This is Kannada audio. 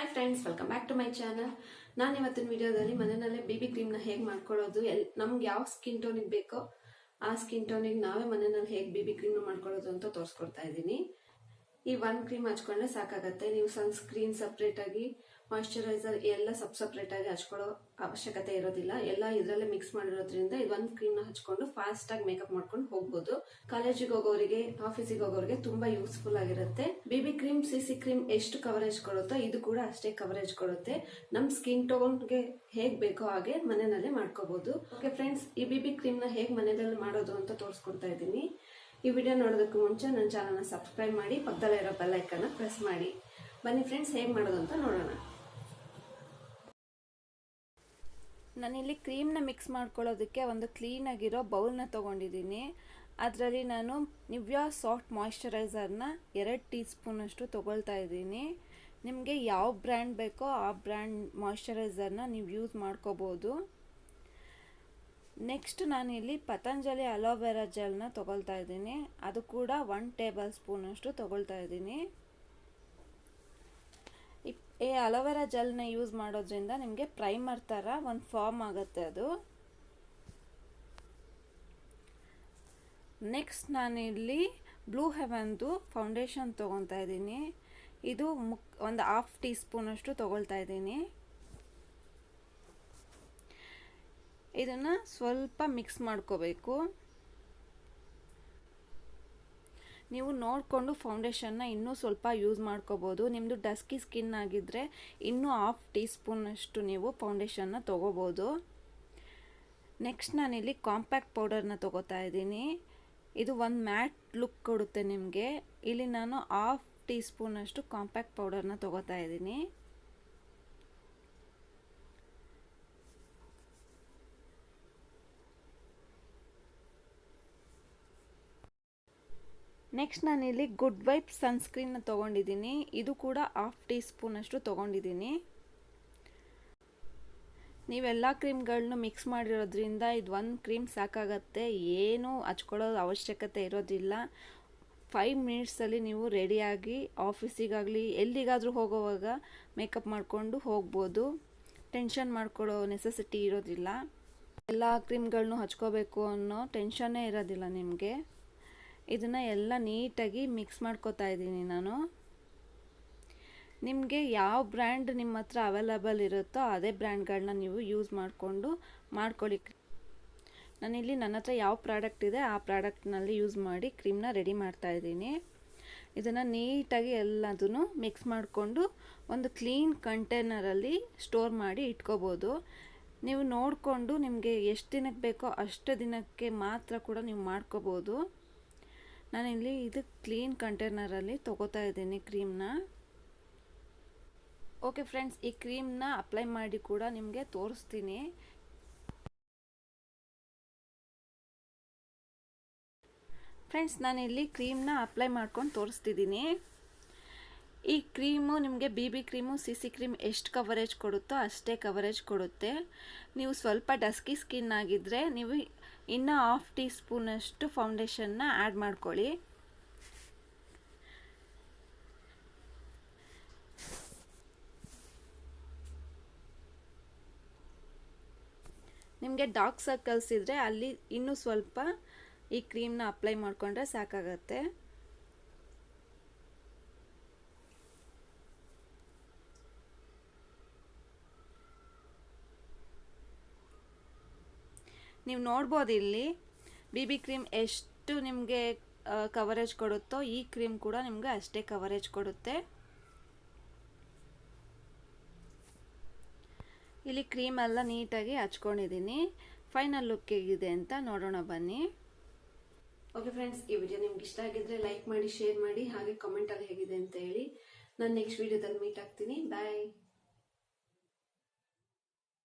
Hi friends welcome back to my channel ನಾನು ಇವತ್ತಿನ ವಿಡಿಯೋದಲ್ಲಿ ಮನೆಯಲ್ಲೇ ಬೇಬಿ ಕ್ರೀಮ್ನ ಹೇಗೆ ಮಾಡ್ಕೊಳ್ಳೋದು ಎಲ್, ನಮ್ಗೆ ಯಾವ ಸ್ಕಿನ್ ಟೋನಿಗೆ ಬೇಕೋ ಆ ಸ್ಕಿನ್ ಟೋನಿಗೆ ನಾವೇ ಮನೆಯಲ್ಲಿ ಹೇಗೆ ಬೇಬಿ ಕ್ರೀಮ್ನ ಮಾಡ್ಕೊಳ್ಳೋದು ಅಂತ ತೋರಿಸ್ಕೊಡ್ತಾ ಇದ್ದೀನಿ. ಈ ಒನ್ ಕ್ರೀಮ್ ಹಚ್ಕೊಂಡ್ರೆ ಸಾಕಾಗತ್ತೆ. ನೀವು ಸನ್ಸ್ಕ್ರೀನ್ ಸಪ್ರೇಟ್ ಆಗಿ ಮಾಯಿಶ್ಚರೈಸರ್ ಎಲ್ಲ ಸಪ್ ಸಪ್ರೇಟ್ ಆಗಿ ಹಚ್ಕೊಳ್ಳೋ ಅವಶ್ಯಕತೆ ಇರೋದಿಲ್ಲ. ಎಲ್ಲ ಇದರಲ್ಲೇ ಮಿಕ್ಸ್ ಮಾಡಿರೋದ್ರಿಂದ ಇದು ಒಂದು ಕ್ರೀಮ್ನ ಹಚ್ಕೊಂಡು ಫಾಸ್ಟ್ ಆಗಿ ಮೇಕಪ್ ಮಾಡ್ಕೊಂಡು ಹೋಗ್ಬೋದು. ಕಾಲೇಜಿಗೆ ಹೋಗೋರಿಗೆ ಆಫೀಸಿಗೆ ಹೋಗೋರಿಗೆ ತುಂಬಾ ಯೂಸ್ಫುಲ್ ಆಗಿರುತ್ತೆ. ಬೇಬಿ ಕ್ರೀಮ್ ಸಿಸಿ ಕ್ರೀಮ್ ಎಷ್ಟು ಕವರೇಜ್ ಕೊಡುತ್ತೋ ಇದು ಕೂಡ ಅಷ್ಟೇ ಕವರೇಜ್ ಕೊಡುತ್ತೆ. ನಮ್ಮ ಸ್ಕಿನ್ ಟೋನ್ಗೆ ಹೇಗೆ ಬೇಕೋ ಹಾಗೆ ಮನೆಯಲ್ಲೇ ಮಾಡ್ಕೋಬಹುದು ಓಕೆ ಫ್ರೆಂಡ್ಸ್ ಈ ಬೇಬಿ ಕ್ರೀಮ್ನ ಹೇಗ್ ಮನೆಯಲ್ಲಿ ಮಾಡೋದು ಅಂತ ತೋರಿಸ್ಕೊಡ್ತಾ ಇದ್ದೀನಿ. ಈ ವಿಡಿಯೋ ನೋಡೋದಕ್ಕೂ ಮುಂಚೆ ನನ್ನ ಚಾನಲ್ನ ಸಬ್ಸ್ಕ್ರೈಬ್ ಮಾಡಿ, ಪಕ್ಕದಲ್ಲಿರೋ ಬೆಲ್ ಐಕನ್ನ ಪ್ರೆಸ್ ಮಾಡಿ. ಬನ್ನಿ ಫ್ರೆಂಡ್ಸ್ ಹೇಗೆ ಮಾಡೋದು ಅಂತ ನೋಡೋಣ. ನಾನಿಲ್ಲಿ ಕ್ರೀಮ್ನ ಮಿಕ್ಸ್ ಮಾಡ್ಕೊಳ್ಳೋದಕ್ಕೆ ಒಂದು ಕ್ಲೀನಾಗಿರೋ ಬೌಲ್ನ ತೊಗೊಂಡಿದ್ದೀನಿ. ಅದರಲ್ಲಿ ನಾನು ನಿವ್ಯಾ ಸಾಫ್ಟ್ ಮಾಯಿಶ್ಚರೈಸರ್ನ ಎರಡು ಟೀ ಸ್ಪೂನಷ್ಟು ತೊಗೊಳ್ತಾ ಇದ್ದೀನಿ. ನಿಮಗೆ ಯಾವ ಬ್ರ್ಯಾಂಡ್ ಬೇಕೋ ಆ ಬ್ರ್ಯಾಂಡ್ ಮಾಯಿಶ್ಚರೈಸರ್ನ ನೀವು ಯೂಸ್ ಮಾಡ್ಕೋಬೋದು. ನೆಕ್ಸ್ಟ್ ನಾನಿಲ್ಲಿ ಪತಂಜಲಿ ಅಲೋವೆರಾ ಜೆಲ್ನ ತೊಗೊಳ್ತಾ ಇದ್ದೀನಿ. ಅದು ಕೂಡ ಒನ್ ಟೇಬಲ್ ಸ್ಪೂನಷ್ಟು ತೊಗೊಳ್ತಾ ಇದ್ದೀನಿ. ಈ ಅಲೋವೆರಾ ಜೆಲ್ನ ಯೂಸ್ ಮಾಡೋದ್ರಿಂದ ನಿಮಗೆ ಪ್ರೈಮರ್ ಥರ ಒಂದು ಫಾರ್ಮ್ ಆಗುತ್ತೆ ಅದು. ನೆಕ್ಸ್ಟ್ ನಾನಿಲ್ಲಿ ಬ್ಲೂ ಹೆವೆನ್ದು ಫೌಂಡೇಶನ್ ತೊಗೊತಾ ಇದ್ದೀನಿ. ಇದು ಮುಕ್, ಒಂದು ಹಾಫ್ ಟೀ ಸ್ಪೂನಷ್ಟು ತೊಗೊಳ್ತಾ ಇದ್ದೀನಿ. ಇದನ್ನು ಸ್ವಲ್ಪ ಮಿಕ್ಸ್ ಮಾಡ್ಕೋಬೇಕು. ನೀವು ನೋಡಿಕೊಂಡು ಫೌಂಡೇಶನ್ನ ಇನ್ನೂ ಸ್ವಲ್ಪ ಯೂಸ್ ಮಾಡ್ಕೋಬೋದು. ನಿಮ್ಮದು ಡಸ್ಕಿ ಸ್ಕಿನ್ ಆಗಿದ್ದರೆ ಇನ್ನೂ ಹಾಫ್ ಟೀ ಸ್ಪೂನಷ್ಟು ನೀವು ಫೌಂಡೇಶನ್ನ ತೊಗೋಬೋದು. ನೆಕ್ಸ್ಟ್ ನಾನಿಲ್ಲಿ ಕಾಂಪ್ಯಾಕ್ಟ್ ಪೌಡರ್ನ ತೊಗೋತಾ ಇದ್ದೀನಿ. ಇದು ಒಂದು ಮ್ಯಾಟ್ ಲುಕ್ ಕೊಡುತ್ತೆ ನಿಮಗೆ. ಇಲ್ಲಿ ನಾನು ಹಾಫ್ ಟೀ ಸ್ಪೂನಷ್ಟು ಕಾಂಪ್ಯಾಕ್ಟ್ ಪೌಡರ್ನ ತೊಗೋತಾ ಇದ್ದೀನಿ. ನೆಕ್ಸ್ಟ್ ನಾನಿಲ್ಲಿ ಗುಡ್ ವೈಪ್ ಸನ್ಸ್ಕ್ರೀನ್ನ ತೊಗೊಂಡಿದ್ದೀನಿ. ಇದು ಕೂಡ ಹಾಫ್ ಟೀ ಸ್ಪೂನಷ್ಟು ತೊಗೊಂಡಿದ್ದೀನಿ. ನೀವೆಲ್ಲ ಕ್ರೀಮ್ಗಳನ್ನೂ ಮಿಕ್ಸ್ ಮಾಡಿರೋದ್ರಿಂದ ಇದು ಒಂದು ಕ್ರೀಮ್ ಸಾಕಾಗತ್ತೆ. ಏನೂ ಹಚ್ಕೊಳ್ಳೋ ಅವಶ್ಯಕತೆ ಇರೋದಿಲ್ಲ. ಫೈವ್ ಮಿನಿಟ್ಸಲ್ಲಿ ನೀವು ರೆಡಿಯಾಗಿ ಆಫೀಸಿಗಾಗಲಿ ಎಲ್ಲಿಗಾದರೂ ಹೋಗೋವಾಗ ಮೇಕಪ್ ಮಾಡಿಕೊಂಡು ಹೋಗ್ಬೋದು. ಟೆನ್ಷನ್ ಮಾಡ್ಕೊಳ್ಳೋ ನೆಸೆಸಿಟಿ ಇರೋದಿಲ್ಲ. ಎಲ್ಲ ಕ್ರೀಮ್ಗಳನ್ನೂ ಹಚ್ಕೋಬೇಕು ಅನ್ನೋ ಟೆನ್ಷನ್ನೇ ಇರೋದಿಲ್ಲ ನಿಮಗೆ. ಇದನ್ನು ಎಲ್ಲ ನೀಟಾಗಿ ಮಿಕ್ಸ್ ಮಾಡ್ಕೋತಾ ಇದ್ದೀನಿ ನಾನು. ನಿಮಗೆ ಯಾವ ಬ್ರ್ಯಾಂಡ್ ನಿಮ್ಮ ಹತ್ರ ಅವೈಲಬಲ್ ಇರುತ್ತೋ ಅದೇ ಬ್ರ್ಯಾಂಡ್ಗಳನ್ನ ನೀವು ಯೂಸ್ ಮಾಡಿಕೊಂಡು ಮಾಡ್ಕೊಳ್ಳಿ ನಾನಿಲ್ಲಿ ನನ್ನ ಹತ್ರ ಯಾವ ಪ್ರಾಡಕ್ಟ್ ಇದೆ ಆ ಪ್ರಾಡಕ್ಟ್ನಲ್ಲಿ ಯೂಸ್ ಮಾಡಿ ಕ್ರೀಮ್ನ ರೆಡಿ ಮಾಡ್ತಾ ಇದ್ದೀನಿ. ಇದನ್ನು ನೀಟಾಗಿ ಎಲ್ಲದನ್ನು ಮಿಕ್ಸ್ ಮಾಡಿಕೊಂಡು ಒಂದು ಕ್ಲೀನ್ ಕಂಟೈನರಲ್ಲಿ ಸ್ಟೋರ್ ಮಾಡಿ ಇಟ್ಕೋಬೋದು. ನೀವು ನೋಡಿಕೊಂಡು ನಿಮಗೆ ಎಷ್ಟು ದಿನಕ್ಕೆ ಬೇಕೋ ಅಷ್ಟು ದಿನಕ್ಕೆ ಮಾತ್ರ ಕೂಡ ನೀವು ಮಾಡ್ಕೋಬೋದು. ನಾನಿಲ್ಲಿ ಇದು ಕ್ಲೀನ್ ಕಂಟೈನರಲ್ಲಿ ತೊಗೋತಾ ಇದ್ದೀನಿ ಕ್ರೀಮ್ನ ಓಕೆ ಫ್ರೆಂಡ್ಸ್ ಈ ಕ್ರೀಮ್ನ ಅಪ್ಲೈ ಮಾಡಿ ಕೂಡ ನಿಮಗೆ ತೋರಿಸ್ತೀನಿ. ಫ್ರೆಂಡ್ಸ್ ನಾನಿಲ್ಲಿ ಕ್ರೀಮ್ನ ಅಪ್ಲೈ ಮಾಡ್ಕೊಂಡು ತೋರಿಸ್ತಿದ್ದೀನಿ. ಈ ಕ್ರೀಮು ನಿಮಗೆ B B cream, C C cream ಎಷ್ಟು ಕವರೇಜ್ ಕೊಡುತ್ತೋ ಅಷ್ಟೇ ಕವರೇಜ್ ಕೊಡುತ್ತೆ. ನೀವು ಸ್ವಲ್ಪ ಡಸ್ಕಿ ಸ್ಕಿನ್ ಆಗಿದ್ದರೆ ನೀವು ಇನ್ನು ಹಾಫ್ ಟೀ ಸ್ಪೂನಷ್ಟು ಫೌಂಡೇಶನ್ನ ಆ್ಯಡ್ ಮಾಡ್ಕೊಳ್ಳಿ. ನಿಮಗೆ ಡಾರ್ಕ್ ಸರ್ಕಲ್ಸ್ ಇದ್ದರೆ ಅಲ್ಲಿ ಇನ್ನೂ ಸ್ವಲ್ಪ ಈ ಕ್ರೀಮ್ನ ಅಪ್ಲೈ ಮಾಡಿಕೊಂಡ್ರೆ ಸಾಕಾಗತ್ತೆ. ನೀವು ನೋಡ್ಬೋದು ಇಲ್ಲಿ ಬಿ ಬಿ ಕ್ರೀಮ್ ಎಷ್ಟು ನಿಮಗೆ ಕವರೇಜ್ ಕೊಡುತ್ತೋ ಈ ಕ್ರೀಮ್ ಕೂಡ ನಿಮಗೆ ಅಷ್ಟೇ ಕವರೇಜ್ ಕೊಡುತ್ತೆ. ಇಲ್ಲಿ ಕ್ರೀಮ್ ಎಲ್ಲ ನೀಟಾಗಿ ಹಚ್ಕೊಂಡಿದ್ದೀನಿ. ಫೈನಲ್ ಲುಕ್ ಹೇಗಿದೆ ಅಂತ ನೋಡೋಣ ಬನ್ನಿ. ಓಕೆ ಫ್ರೆಂಡ್ಸ್ ಈ ವಿಡಿಯೋ ನಿಮ್ಗೆ ಇಷ್ಟ ಆಗಿದ್ರೆ ಲೈಕ್ ಮಾಡಿ ಶೇರ್ ಮಾಡಿ, ಹಾಗೆ ಕಮೆಂಟಲ್ಲಿ ಹೇಗಿದೆ ಅಂತ ಹೇಳಿ. ನಾನು ನೆಕ್ಸ್ಟ್ ವಿಡಿಯೋದಲ್ಲಿ ಮೀಟ್ ಆಗ್ತೀನಿ. ಬಾಯ್